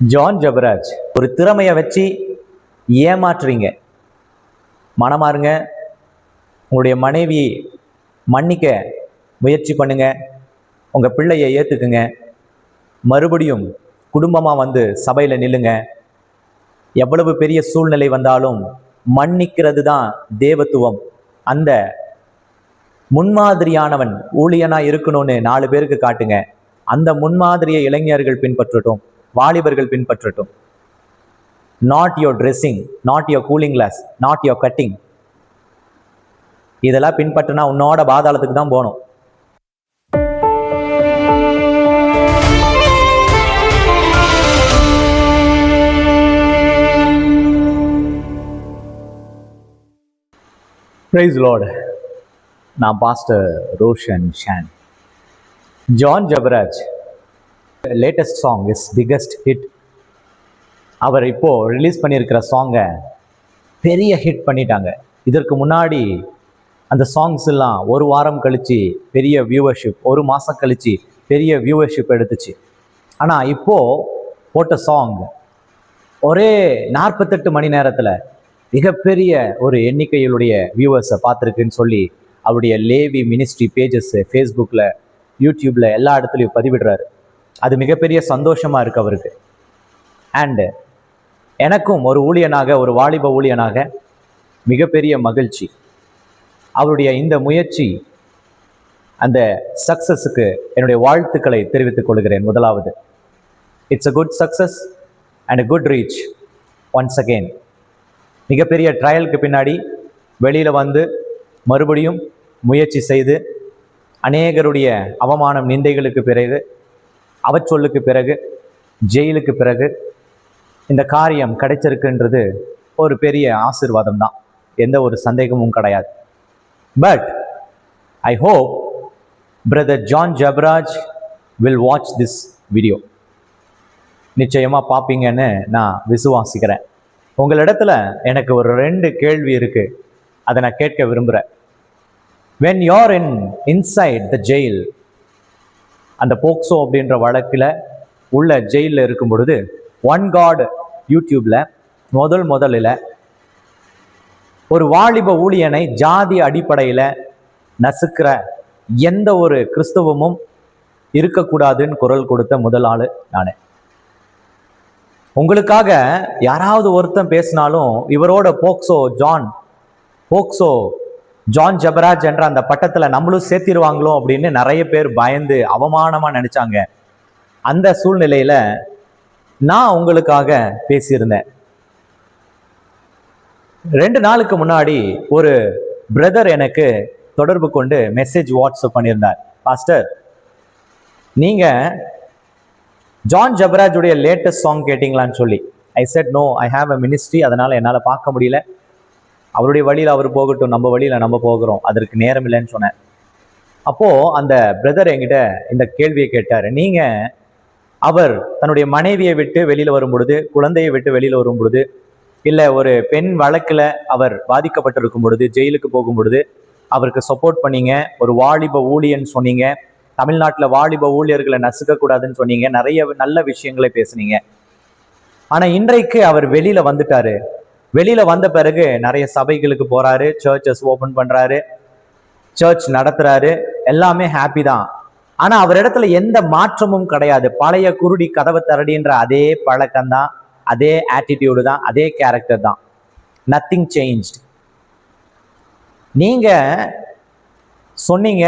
John Jebaraj ஒரு திறமையை வச்சு ஏமாற்றுறீங்க. மனமாருங்க உங்களுடைய மனைவி மன்னிக்க முயற்சி பண்ணுங்க. உங்கள் பிள்ளையை ஏற்றுக்குங்க மறுபடியும் குடும்பமாக வந்து சபையில் நில்லுங்க. எவ்வளவு பெரிய சூழ்நிலை வந்தாலும் மன்னிக்கிறது தான் தேவத்துவம். அந்த முன்மாதிரியானவன் ஊழியனாக இருக்கணும்னு நாலு பேருக்கு காட்டுங்க. அந்த முன்மாதிரியை இளைஞர்கள் பின்பற்றட்டும். வாலிபர்கள் பின்பற்றட்டும். Not your dressing not your cooling glass not your cutting இதெல்லாம் பின்பற்றினா உன்னோட பாதாளத்துக்கு தான் போகணும். ப்ரைஸ் லோடு நான் pastor Roshan Shan John Jebaraj latest song is biggest hit அவர் இப்போது ரிலீஸ் பண்ணியிருக்கிற சாங்கை பெரிய ஹிட் பண்ணிட்டாங்க. இதற்கு முன்னாடி அந்த சாங்ஸ் எல்லாம் ஒரு வாரம் கழித்து பெரிய வியூவர்ஷிப் ஒரு மாதம் கழித்து பெரிய வியூவர்ஷிப் எடுத்துச்சு. ஆனால் இப்போது போட்ட சாங் ஒரே நாற்பத்தெட்டு மணி நேரத்தில் மிகப்பெரிய ஒரு எண்ணிக்கையிலுடைய வியூவர்ஸை பார்த்துருக்குன்னு சொல்லி அவருடைய லேவி மினிஸ்ட்ரி பேஜஸ் ஃபேஸ்புக்கில் யூடியூப்பில் எல்லா இடத்துலையும் பதிவிடுறாரு. அது மிகப்பெரிய சந்தோஷமாக இருக்கு அவருக்கு. அண்டு எனக்கும் ஒரு ஊழியனாக ஒரு வாலிப ஊழியனாக மிகப்பெரிய மகிழ்ச்சி. அவருடைய இந்த முயற்சி அந்த சக்ஸஸுக்கு என்னுடைய வாழ்த்துக்களை தெரிவித்துக் கொள்கிறேன். முதலாவது it's a good success and good reach once again மிகப்பெரிய ட்ரையலுக்கு பின்னாடி வெளியில் வந்து மறுபடியும் முயற்சி செய்து அநேகருடைய அவமானம் நிந்தைகளுக்கு பிறகு அவச்சொல்லுக்கு பிறகு ஜெயிலுக்கு பிறகு இந்த காரியம் கிடைச்சிருக்குன்றது ஒரு பெரிய ஆசீர்வாதம் தான் எந்த ஒரு சந்தேகமும் கிடையாது. But I hope brother John Jebaraj will watch this video நிச்சயமாக பார்ப்பீங்கன்னு நான் விசுவாசிக்கிறேன். உங்களிடத்துல எனக்கு ஒரு ரெண்டு கேள்வி இருக்கு. அதை நான் கேட்க விரும்புகிறேன் when your in inside the jail அந்த போக்சோ அப்படின்ற வழக்கில் உள்ள ஜெயிலில் இருக்கும் பொழுது ஒன் காட் யூடியூப்பில் முதல் முதலில் ஒரு வாலிப ஊழியனை ஜாதி அடிப்படையில் நசுக்கிற எந்த ஒரு கிறிஸ்தவமும் இருக்கக்கூடாதுன்னு குரல் கொடுத்த முதல் ஆள் நானே. உங்களுக்காக யாராவது ஒருத்தன் பேசினாலும் இவரோட POCSO John POCSO John Jebaraj என்ற அந்த பட்டத்தில் நம்மளும் சேர்த்திருவாங்களோ அப்படின்னு நிறைய பேர் பயந்து அவமானமாக நினச்சாங்க. அந்த சூழ்நிலையில் நான் உங்களுக்காக பேசியிருந்தேன். ரெண்டு நாளுக்கு முன்னாடி ஒரு பிரதர் எனக்கு தொடர்பு கொண்டு மெசேஜ் வாட்ஸ்அப் பண்ணியிருந்தார். பாஸ்டர் நீங்கள் ஜான் ஜபராஜுடைய லேட்டஸ்ட் சாங் கேட்டிங்களான்னு சொல்லி. I said no I have a ministry அதனால் என்னால் பார்க்க முடியல. அவருடைய வழியில் அவர் போகட்டும் நம்ம வழியில் நம்ம போகிறோம். அதற்கு நேரம் இல்லைன்னு சொன்னேன். அப்போது அந்த பிரதர் என்கிட்ட இந்த கேள்வியை கேட்டார். நீங்கள் அவர் தன்னுடைய மனைவியை விட்டு வெளியில் வரும் பொழுது குழந்தையை விட்டு வெளியில் வரும் பொழுது இல்லை ஒரு பெண் வழக்கில் அவர் பாதிக்கப்பட்டிருக்கும் பொழுது ஜெயிலுக்கு போகும் பொழுது அவருக்கு சப்போர்ட் பண்ணீங்க ஒரு வாலிப ஊழியன் சொன்னீங்க தமிழ்நாட்டில் வாலிப ஊழியர்களை நசுக்கக்கூடாதுன்னு சொன்னீங்க நிறைய நல்ல விஷயங்களை பேசுனீங்க. ஆனால் இன்றைக்கு அவர் வெளியில் வந்துட்டாரு. வெளியில் வந்த பிறகு நிறைய சபைகளுக்கு போகிறாரு சர்ச்சஸ் ஓப்பன் பண்றாரு சர்ச் நடத்துறாரு எல்லாமே ஹாப்பி தான். ஆனால் அவர் இடத்துல எந்த மாற்றமும் கிடையாது. பழைய குருடி கதவை தரடின்ற அதே பழக்கம்தான் அதே ஆட்டிடியூடு தான் அதே கேரக்டர் தான். நத்திங் சேஞ்ச் நீங்கள் சொன்னீங்க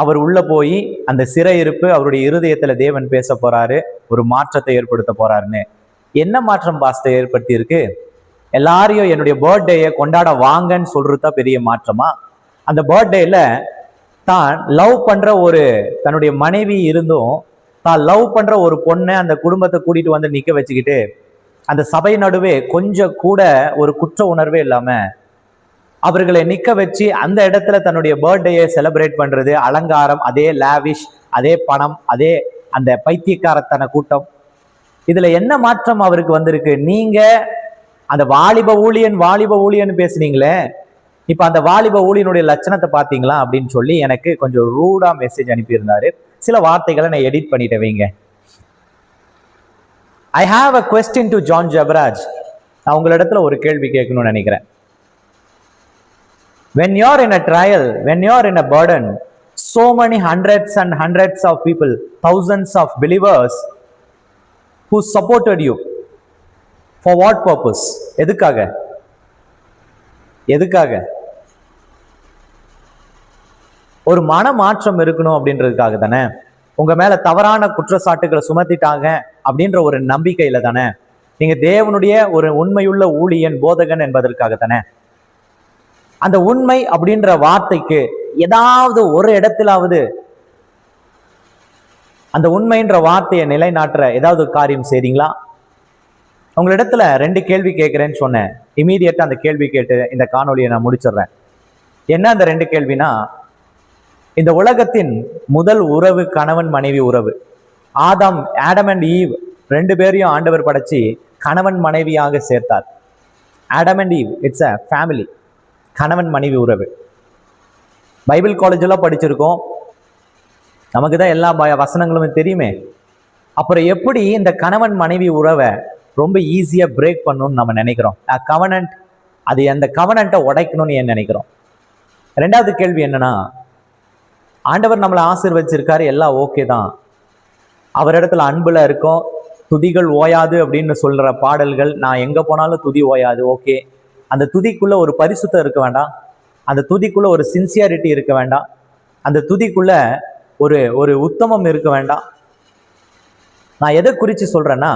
அவர் உள்ள போய் அந்த சிறை இருப்பு அவருடைய இருதயத்துல தேவன் பேச போறாரு ஒரு மாற்றத்தை ஏற்படுத்த போறாருன்னு. என்ன மாற்றம் பாஸ்தை ஏற்படுத்தி இருக்கு எல்லாரையும் என்னுடைய பர்த்டேயை கொண்டாட வாங்கன்னு சொல்றது தான் பெரிய மாற்றமா? அந்த பர்த்டேல தான் லவ் பண்ற ஒரு தன்னுடைய மனைவி இருந்தும் தான் லவ் பண்ற ஒரு பொண்ணை அந்த குடும்பத்தை கூட்டிட்டு வந்து நிக்க வச்சுக்கிட்டு அந்த சபை நடுவே கொஞ்சம் கூட ஒரு குற்ற உணர்வே இல்லாம அவர்களை நிக்க வச்சு அந்த இடத்துல தன்னுடைய பர்த்டேயை செலிப்ரேட் பண்றது அலங்காரம் அதே லாவிஷ் அதே பணம் அதே அந்த பைத்தியக்காரத்தன கூட்டம். இதுல என்ன மாற்றம் அவருக்கு வந்திருக்கு? நீங்க அந்த வாலிப ஊழியன் வாலிப ஊழியன் பேசுனீங்களே இப்ப அந்த வாலிப ஊழியனுடைய லட்சணத்தை பாத்தீங்களா அப்படின்னு சொல்லி எனக்கு கொஞ்சம் ரூடா மெசேஜ் அனுப்பியிருந்தாரு. சில வார்த்தைகளை நான் எடிட் பண்ணிட்டேன் வைங்க. I have a question to John Jebaraj நான் உங்களிடத்துல ஒரு கேள்வி கேட்கணும்னு நினைக்கிறேன். When you're in a trial when you're in a burden so many hundreds and hundreds of people thousands of believers who supported you. For what purpose எதுக்காக? எதுக்காக? ஒரு மன மாற்றம் இருக்கணும் அப்படின்றதுக்காக தானே? உங்க மேல தவறான குற்றச்சாட்டுகளை சுமத்திட்டாங்க அப்படின்ற ஒரு நம்பிக்கையில தானே? நீங்க தேவனுடைய ஒரு உண்மையுள்ள ஊழியன் போதகன் என்பதற்காக தானே? அந்த உண்மை அப்படின்ற வார்த்தைக்கு ஏதாவது ஒரு இடத்திலாவது அந்த உண்மைன்ற வார்த்தையை நிலைநாட்டுற ஏதாவது காரியம் செய்றீங்களா? உங்களிடத்துல ரெண்டு கேள்வி கேட்குறேன்னு சொன்னேன். இமீடியட்டா அந்த கேள்வி கேட்டு இந்த காணொலியை நான் முடிச்சிடுறேன். என்ன அந்த ரெண்டு கேள்வினா இந்த உலகத்தின் முதல் உறவு கணவன் மனைவி உறவு. ஆதாம் ஆடம் அண்ட் ஈவ் ரெண்டு பேரையும் ஆண்டவர் படைச்சி கணவன் மனைவியாக சேர்த்தார். Adam and Eve it's a family கணவன் மனைவி உறவு. பைபிள் காலேஜெல்லாம் படிச்சிருக்கோம். நமக்கு தான் எல்லா வசனங்களுமே வசனங்களும் தெரியுமே. அப்புறம் எப்படி இந்த கணவன் மனைவி உறவை ரொம்ப ஈஸியாக பிரேக் பண்ணணும்னு நம்ம நினைக்கிறோம். கவனன்ட் அது அந்த கவனண்ட்டை உடைக்கணும்னு ஏன் நினைக்கிறோம்? ரெண்டாவது கேள்வி என்னன்னா ஆண்டவர் நம்மளை ஆசீர்வச்சிருக்காரு எல்லாம் ஓகே தான். அவரிடத்துல அன்புல இருக்கோம் துதிகள் ஓயாது அப்படின்னு சொல்ற பாடல்கள் நான் எங்க போனாலும் துதி ஓயாது ஓகே அந்த துதிக்குள்ள ஒரு பரிசுத்தம் இருக்க வேண்டாம். அந்த துதிக்குள்ள ஒரு சின்சியாரிட்டி இருக்க வேண்டாம். அந்த துதிக்குள்ள ஒரு ஒரு உத்தமம் இருக்க வேண்டாம். நான் எதை குறித்து சொல்கிறேன்னா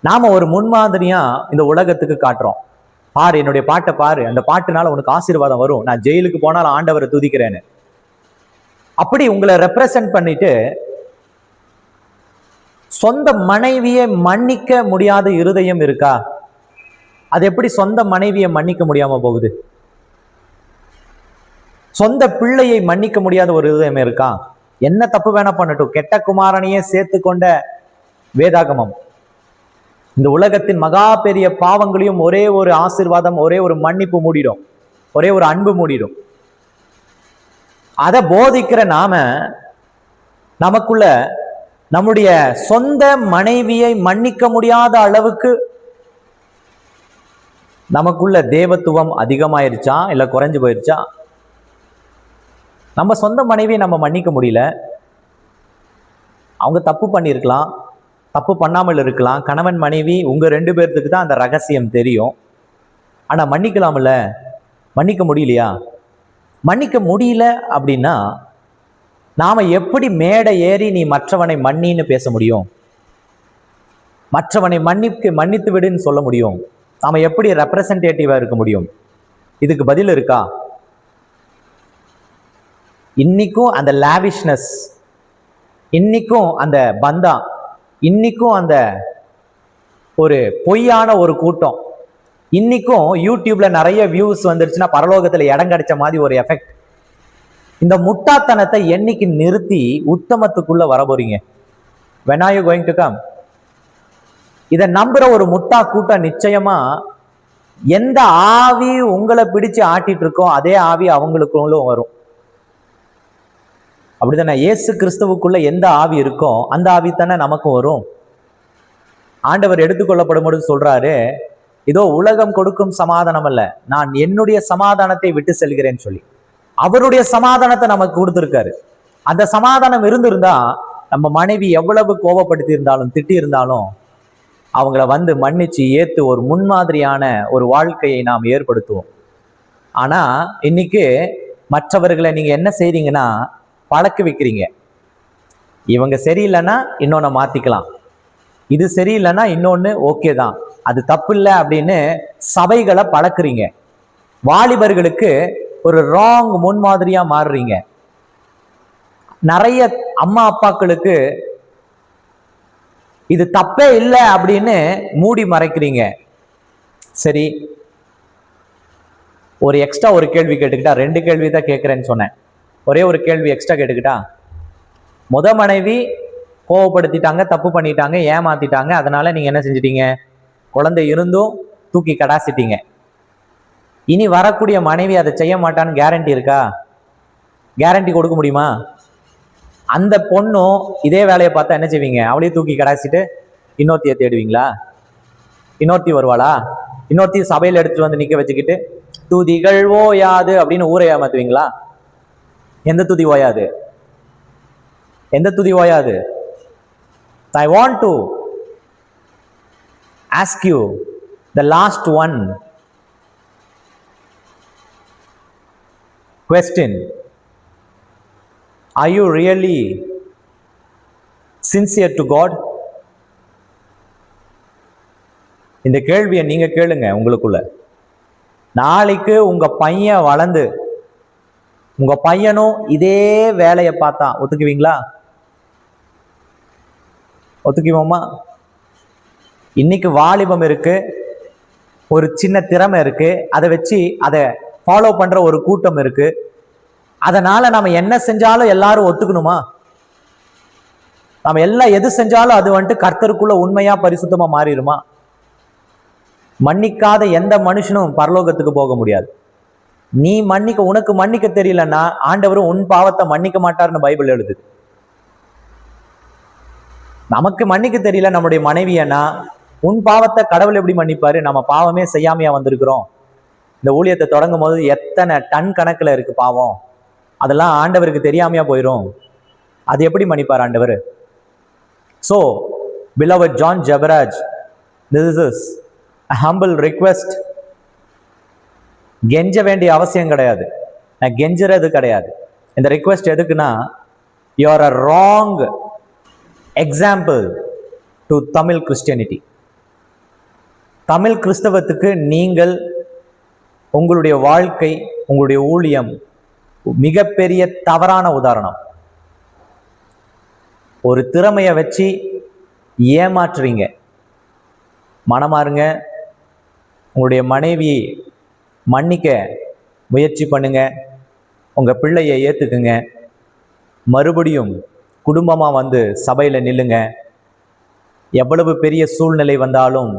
நாம ஒரு முன்மாதிரியா இந்த உலகத்துக்கு காட்டுறோம். பாரு என்னுடைய பாட்டை பாரு. அந்த பாட்டுனால உனக்கு ஆசீர்வாதம் வரும். நான் ஜெயிலுக்கு போனாலும் ஆண்டவரை துதிக்கிறேன்னு. அப்படி உங்களை ரெப்ரசன்ட் பண்ணிட்டு சொந்த மனைவியை மன்னிக்க முடியாத இருதயம் இருக்கா? அது எப்படி சொந்த மனைவியை மன்னிக்க முடியாம போகுது? சொந்த பிள்ளையை மன்னிக்க முடியாத ஒரு இருதயம் இருக்கா? என்ன தப்பு வேணா பண்ணட்டும். கெட்ட குமாரனையே சேர்த்து கொண்ட வேதாகமம். இந்த உலகத்தின் மகா பெரிய பாவங்களையும் ஒரே ஒரு ஆசீர்வாதம் ஒரே ஒரு மன்னிப்பு மூடிடும். ஒரே ஒரு அன்பு மூடிடும். அதை போதிக்கிற நாம நமக்குள்ள நம்முடைய சொந்த மனைவியை மன்னிக்க முடியாத அளவுக்கு நமக்குள்ள தேவத்துவம் அதிகமாயிருச்சா இல்ல குறைஞ்சு போயிருச்சா? நம்ம சொந்த மனைவியை நம்ம மன்னிக்க முடியல. அவங்க தப்பு பண்ணியிருக்கலாம். தப்பு பண்ணாமல் இருக்கலாம். கணவன் மனைவி உங்க ரெண்டு பேர்த்துக்கு தான் அந்த ரகசியம் தெரியும். ஆனா மன்னிக்கலாம்ல? மன்னிக்க முடியலையா? மன்னிக்க முடியல அப்படின்னா நாம எப்படி மேடை ஏறி நீ மற்றவனை மன்னின்னு பேச முடியும்? மற்றவனை மன்னிக்கு மன்னித்து விடுன்னு சொல்ல முடியும்? நாம எப்படி ரெப்ரசன்டேட்டிவா இருக்க முடியும்? இதுக்கு பதில் இருக்கா? இன்னைக்கும் அந்த லாவிஷ்னஸ் இன்னைக்கும் அந்த பந்தா இன்னைக்கும் அந்த ஒரு பொய்யான ஒரு கூட்டம். இன்னைக்கும் யூடியூப்ல நிறைய வியூஸ் வந்துருச்சுன்னா பரலோகத்துல இடம் கிடைச்ச மாதிரி ஒரு எஃபெக்ட் இந்த முட்டாத்தனத்தை என்னைக்கு நிறுத்தி உத்தமத்துக்குள்ள வர போறீங்க? When are you going இதை நம்புற ஒரு முட்டா கூட்டம் நிச்சயமா எந்த ஆவி உங்களை பிடிச்சு ஆட்டிட்டு இருக்கோ அதே ஆவி அவங்களுக்குள்ளும் வரும். அப்படிதானே இயேசு கிறிஸ்துவுக்குள்ள எந்த ஆவி இருக்கோ அந்த ஆவி தானே நமக்கும் வரும். ஆண்டவர் எடுத்துக்கொள்ளப்படும் பொழுது சொல்றாரு இதோ உலகம் கொடுக்கும் சமாதானம் அல்ல நான் என்னுடைய சமாதானத்தை விட்டு செல்கிறேன்னு சொல்லி. அவருடைய சமாதானத்தை நமக்கு கொடுத்துருக்காரு. அந்த சமாதானம் இருந்திருந்தா நம்ம மனைவி எவ்வளவு கோபப்படுத்தி இருந்தாலும் திட்டி இருந்தாலும் அவங்கள வந்து மன்னிச்சு ஏத்து ஒரு முன்மாதிரியான ஒரு வாழ்க்கையை நாம் ஏற்படுத்துவோம். ஆனா இன்னைக்கு மற்றவர்களை நீங்க என்ன செய்றீங்கன்னா பழக்க வைக்கிறீங்க. இவங்க சரியில்லைன்னா இன்னொன்று மாற்றிக்கலாம் இது சரியில்லைன்னா இன்னொன்னு ஓகே தான். அது தப்பு இல்லை அப்படின்னு சபைகளை பழக்குறீங்க. வாலிபர்களுக்கு ஒரு ராங் முன்மாதிரியாக மாறுறீங்க. நிறைய அம்மா அப்பாக்களுக்கு இது தப்பே இல்லை அப்படின்னு மூடி மறைக்கிறீங்க. சரி. ஒரு எக்ஸ்ட்ரா ஒரு கேள்வி கேட்டுக்கிட்டா ரெண்டு கேள்வி தான் கேட்குறேன்னு சொன்னேன். ஒரே ஒரு கேள்வி எக்ஸ்ட்ரா கேட்டுக்கிட்டா? முத மனைவி கோவப்படுத்திட்டாங்க தப்பு பண்ணிட்டாங்க ஏமாத்திட்டாங்க அதனால நீங்க என்ன செஞ்சிட்டீங்க? குழந்தை இருந்தும் தூக்கி கடாசிட்டீங்க. இனி வரக்கூடிய மனைவி அதை செய்ய மாட்டான்னு கேரண்டி இருக்கா? கேரண்டி கொடுக்க முடியுமா? அந்த பொண்ணும் இதே வேலையை பார்த்தா என்ன செய்வீங்க? அவளையும் தூக்கி கடாசிட்டு இன்னொருத்தியை தேடுவீங்களா? இன்னொருத்தி வருவாளா? இன்னொருத்தி சபையில் எடுத்துட்டு வந்து நிக்க வச்சுக்கிட்டு துதிகள் ஓயாது அப்படின்னு ஊரை ஏமாத்துவீங்களா? எந்த துதி ஓயாது? எந்த துதி ஓயாது? I want to ask you the last one question I you really sincere to God இந்த கேள்வியை நீங்க கேளுங்க உங்களுக்குள்ள. நாளைக்கு உங்க பையன் வளர்ந்து உங்க பையனும் இதே வேலையை பார்த்தா ஒத்துக்குவீங்களா? ஒத்துக்குவோமா? இன்னைக்கு வாலிபம் இருக்கு ஒரு சின்ன திறமை இருக்கு அதை வச்சு அதை ஃபாலோ பண்ற ஒரு கூட்டம் இருக்கு. அதனால நம்ம என்ன செஞ்சாலும் எல்லாரும் ஒத்துக்கணுமா? நம்ம எல்லாம் எது செஞ்சாலும் அது வந்துட்டு கர்த்தருக்குள்ள உண்மையா பரிசுத்தமா மாறிடுமா? மன்னிக்காத எந்த மனுஷனும் பரலோகத்துக்கு போக முடியாது. நீ மன்னிக்க உனக்கு மன்னிக்க தெரியலன்னா ஆண்டவரும் உன் பாவத்தை மன்னிக்க மாட்டார்னு பைபிள் எழுது நமக்கு மன்னிக்க தெரியல நம்முடைய மனைவியனா உன் பாவத்தை கடவுள் எப்படி மன்னிப்பாரு? நம்ம பாவமே செய்யாமையா வந்திருக்கிறோம். இந்த ஊழியத்தை தொடங்கும் போது எத்தனை டன் கணக்கில் இருக்கு பாவம்? அதெல்லாம் ஆண்டவருக்கு தெரியாமையா போயிடும் அது எப்படி மன்னிப்பார் ஆண்டவர்? So believer John Jebaraj this is humble request கெஞ்ச வேண்டிய அவசியம் கிடையாது. நான் கெஞ்சுறது கிடையாது. இந்த ரிக்வெஸ்ட் எதுக்குன்னா you are a wrong example to Tamil Christianity Tamil கிறிஸ்தவத்துக்கு நீங்கள் உங்களுடைய வாழ்க்கை உங்களுடைய ஊழியம் மிகப்பெரிய தவறான உதாரணம். ஒரு திறமையை வச்சு ஏமாற்றுறீங்க. மனமாருங்க. உங்களுடைய மனைவியை மன்னிக்க முயற்சி பண்ணுங்க. உங்கள் பிள்ளையை ஏற்றுக்குங்க மறுபடியும் குடும்பமாக வந்து சபையில் நில்லுங்க. எவ்வளவு பெரிய சூழ்நிலை வந்தாலும்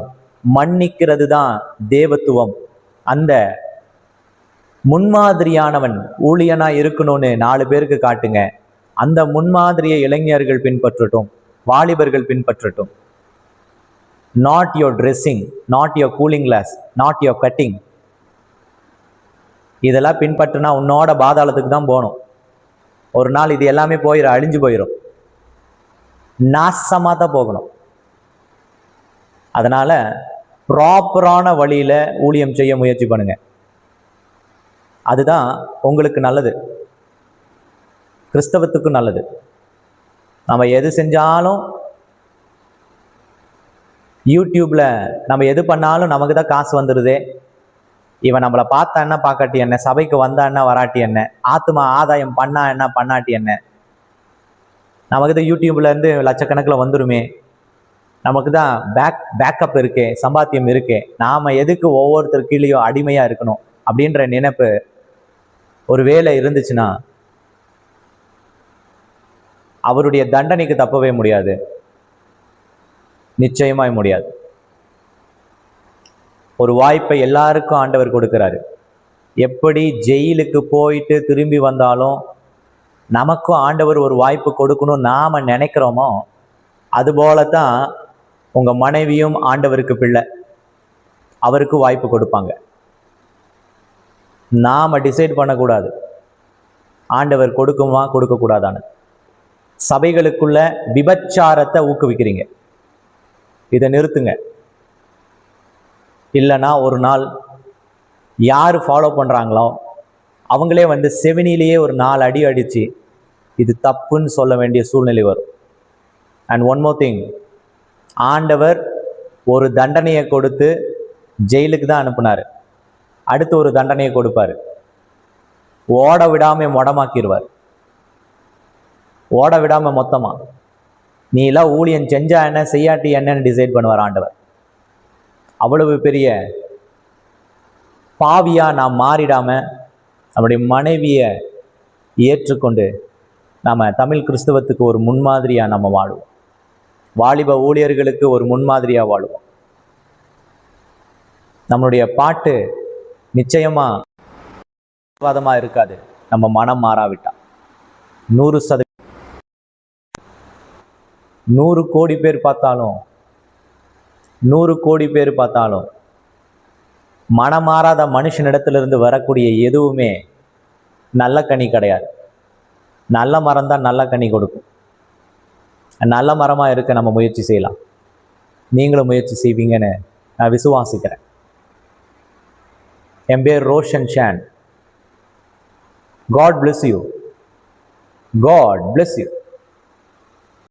மன்னிக்கிறது தான் தேவத்துவம். அந்த முன்மாதிரியானவன் ஊழியனாக இருக்கணும்னு நாலு பேருக்கு காட்டுங்க. அந்த முன்மாதிரியை இளைஞர்கள் பின்பற்றட்டும். வாலிபர்கள் பின்பற்றட்டும். Not your dressing not your cooling glass not your cutting இதெல்லாம் பின்பற்றினா உன்னோட பாதாளத்துக்கு தான் போகணும். ஒரு நாள் இது எல்லாமே போயிடும் அழிஞ்சு போயிடும் நாசமாக தான் போகணும். அதனால் ப்ராப்பரான வழியில் ஊழியம் செய்ய முயற்சி பண்ணுங்க. அதுதான் உங்களுக்கு நல்லது. கிறிஸ்தவத்துக்கும் நல்லது. நம்ம எது செஞ்சாலும் யூடியூப்பில் நம்ம எது பண்ணாலும் நமக்கு தான் காசு வந்துடுதே இவன் நம்மளை பார்த்தா என்ன பார்க்காட்டி என்ன? சபைக்கு வந்தா என்ன வராட்டி என்ன? ஆத்மா ஆதாயம் பண்ணா என்ன பண்ணாட்டி என்ன? நமக்கு தான் யூடியூப்லேருந்து லட்சக்கணக்கில் வந்துருமே. நமக்கு தான் பேக் பேக்கப் இருக்கே சம்பாத்தியம் இருக்கே. நாம் எதுக்கு ஒவ்வொருத்தர் கீழேயும் அடிமையாக இருக்கணும் அப்படின்ற நினைப்பு ஒரு வேலை இருந்துச்சுன்னா அவருடைய தண்டனைக்கு தப்பவே முடியாது. நிச்சயமாய் முடியாது. ஒரு வாய்ப்பை எல்லாருக்கும் ஆண்டவர் கொடுக்கிறாரு. எப்படி ஜெயிலுக்கு போயிட்டு திரும்பி வந்தாலும் நமக்கும் ஆண்டவர் ஒரு வாய்ப்பு கொடுக்கணும் நாம் நினைக்கிறோமோ அதுபோல தான் உங்கள் மனைவியும் ஆண்டவருக்கு பிள்ளை. அவருக்கு வாய்ப்பு கொடுப்பாங்க. நாம் டிசைட் பண்ணக்கூடாது. ஆண்டவர் கொடுக்குமா கொடுக்கக்கூடாதான்னு. சபைகளுக்குள்ள விபச்சாரத்தை ஊக்குவிக்கிறீங்க. இதை நிறுத்துங்க. இல்லைன்னா ஒரு நாள் யார் ஃபாலோ பண்ணுறாங்களோ அவங்களே வந்து செவினிலேயே ஒரு நாலு அடி அடித்து இது தப்புன்னு சொல்ல வேண்டிய சூழ்நிலை வரும். அண்ட் ஒன் மோர் திங் ஆண்டவர் ஒரு தண்டனையை கொடுத்து ஜெயிலுக்கு தான் அனுப்புனார். அடுத்து ஒரு தண்டனையை கொடுப்பார். ஓட விடாமல் மொடமாக்கிடுவார் ஓட விடாமல் மொத்தமாக நீ எல்லாம் ஊழியன் செஞ்சா என்ன செய்யாட்டி என்னன்னு டிசைட் பண்ணுவார் ஆண்டவர். அவ்வளவு பெரிய பாவியா நாம் மாறிடாம நம்முடைய மனைவியை ஏற்றுக்கொண்டு நாம தமிழ் கிறிஸ்தவத்துக்கு ஒரு முன்மாதிரியாக நம்ம வாழுவோம். வாலிப ஊழியர்களுக்கு ஒரு முன்மாதிரியாக வாழுவோம். நம்மளுடைய பாட்டு நிச்சயமாக இருக்காது. நம்ம மனம் மாறாவிட்டால். நூறு சதவீதம். நூறு கோடி பேர் பார்த்தாலும் நூறு கோடி பேர் பார்த்தாலும் மனமாறாத மனுஷனிடத்திலிருந்து வரக்கூடிய எதுவுமே நல்ல கனி கிடையாது. நல்ல மரம் தான் நல்ல கனி கொடுக்கும். நல்ல மரமாக இருக்க நம்ம முயற்சி செய்யலாம். நீங்களும் முயற்சி செய்வீங்கன்னு நான் விசுவாசிக்கிறேன். என் பேர் Roshan Shane. God bless you God bless you